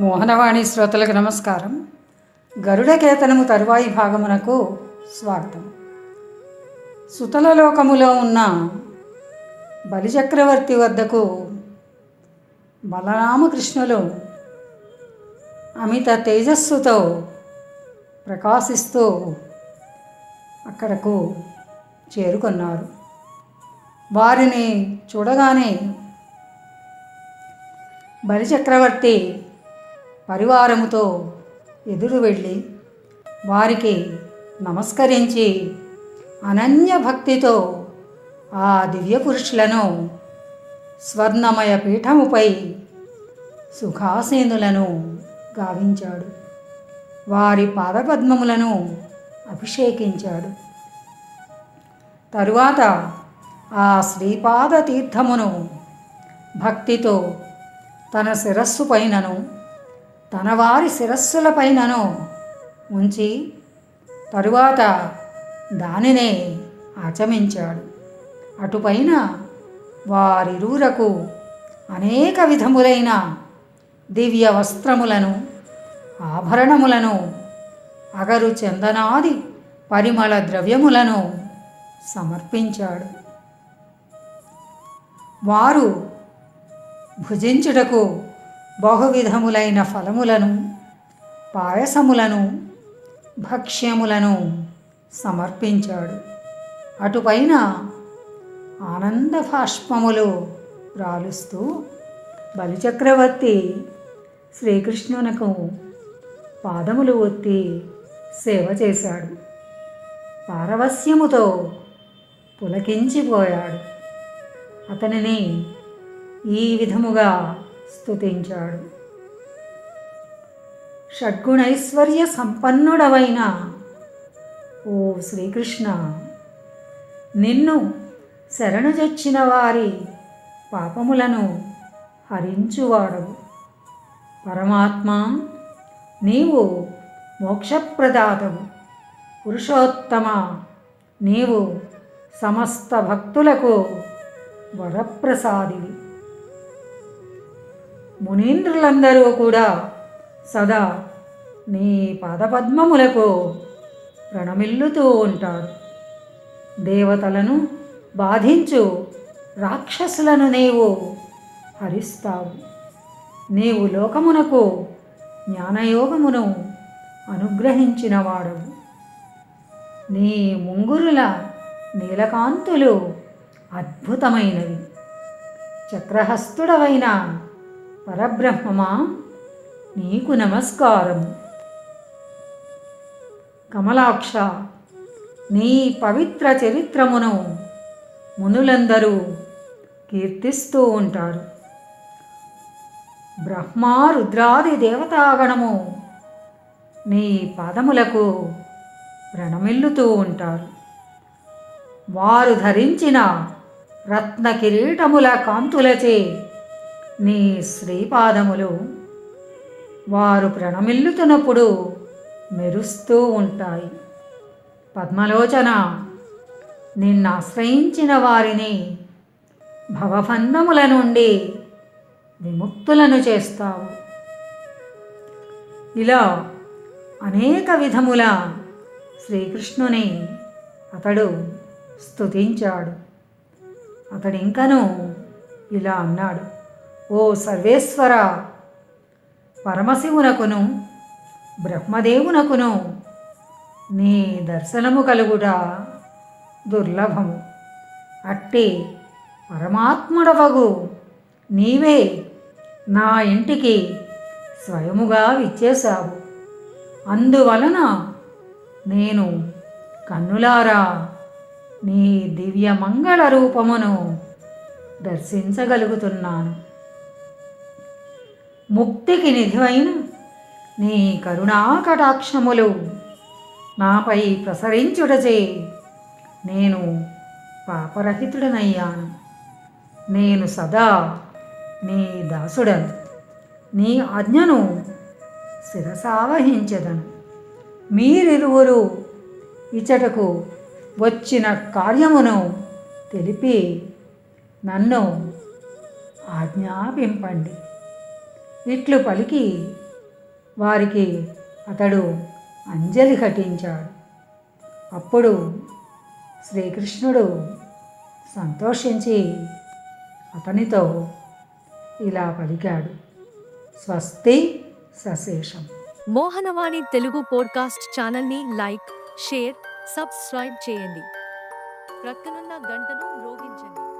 మోహనవాణి శ్రోతలకు నమస్కారం. గరుడకేతనము తరువాయి భాగమునకు స్వాగతం. సుతలలోకములో ఉన్న బలిచక్రవర్తి వద్దకు బలరామకృష్ణులు అమిత తేజస్సుతో ప్రకాశిస్తూ అక్కడకు చేరుకున్నారు. వారిని చూడగానే బలిచక్రవర్తి పరివారముతో ఎదురు వెళ్ళి వారికి నమస్కరించి అనన్య భక్తితో ఆ దివ్య పురుషులను స్వర్ణమయ పీఠముపై సుఖాసీనులను గావించాడు. వారి పాదపద్మములను అభిషేకించాడు. తరువాత ఆ శ్రీపాద తీర్థమును భక్తితో తన శిరస్సు పైనను తన వారి శిరస్సులపైనను ఉంచి తరువాత దానినే ఆచమించాడు అటుపైన వారిరువురకు అనేక విధములైన దివ్య వస్త్రములను ఆభరణములను అగరు చందనాది పరిమళ ద్రవ్యములను సమర్పించాడు. వారు భుజించుటకు బహువిధములైన ఫలములను పాయసములను భక్ష్యములను సమర్పించాడు. అటుపైన ఆనంద భాష్పములు రాలుస్తూ బలిచక్రవర్తి శ్రీకృష్ణునకు పాదములు ఒత్తి సేవ చేశాడు. పారవస్యముతో పులకించిపోయాడు. అతనిని ఈ విధముగా స్తుతించాడు. షడ్గుణైశ్వర్య సంపన్నుడవైన ఓ శ్రీకృష్ణ నిన్ను శరణుజొచ్చిన వారి పాపములను హరించువాడవు. పరమాత్మ నీవు మోక్షప్రదాతవు. పురుషోత్తమ నీవు సమస్త భక్తులకు వరప్రసాదివి. మునీంద్రులందరూ కూడా సదా నీ పాదపద్మములకు ప్రణమిల్లుతూ ఉంటారు. దేవతలను బాధించు రాక్షసులను నీవు హరిస్తావు. నీవు లోకమునకు జ్ఞానయోగమును అనుగ్రహించిన వాడవు నీ ముంగురుల నీలకాంతులు అద్భుతమైనవి. చక్రహస్తుడవైన పరబ్రహ్మమా? నీకు నమస్కారం. కమలాక్ష నీ పవిత్ర చరిత్రమును మునులందరూ కీర్తిస్తూ ఉంటారు. బ్రహ్మ రుద్రాది దేవతాగణము నీ పాదములకు ప్రణమిల్లుతూ ఉంటారు. వారు ధరించిన రత్న కిరీటముల కాంతులచే నీ శ్రీపాదములు. వారు ప్రణమిల్లుతున్నప్పుడు మెరుస్తూ ఉంటాయి. పద్మలోచన నిన్ను ఆశ్రయించిన వారిని భవబంధముల నుండి విముక్తులను చేస్తావు. ఇలా అనేక విధముల శ్రీకృష్ణుని అతడు స్తుతించాడు. అతడింకను ఇలా అన్నాడు. ఓ సర్వేశ్వర! పరమశివునకును బ్రహ్మదేవునకును నీ దర్శనము కలుగుట దుర్లభము అట్టి పరమాత్ముడవగు నీవే నా ఇంటికి స్వయముగా విచ్చేశావు. అందువలన నేను కన్నులారా నీ దివ్య మంగళ రూపమును దర్శించగలుగుతున్నాను. ముక్తికి నిధివైన. నీ కరుణా కటాక్షములు నాపై ప్రసరించుటచే నేను పాపరహితుడనయ్యాను. నేను సదా నీ దాసుడను. నీ ఆజ్ఞను శిరసావహించదను. మీరిరువురు ఇచ్చటకు వచ్చిన కార్యమును తెలిపి నన్ను ఆజ్ఞాపింపండి. ఇట్లు పలికి వారికి అతడు అంజలి ఘటించాడు. అప్పుడు శ్రీకృష్ణుడు సంతోషించి అతనితో ఇలా పలికాడు. స్వస్తి సశేషం. మోహనవాణి తెలుగు పోడ్కాస్ట్ ఛానల్ని లైక్ షేర్ సబ్స్క్రైబ్ చేయండి. ప్రక్కనున్న గంటను మ్రోగించండి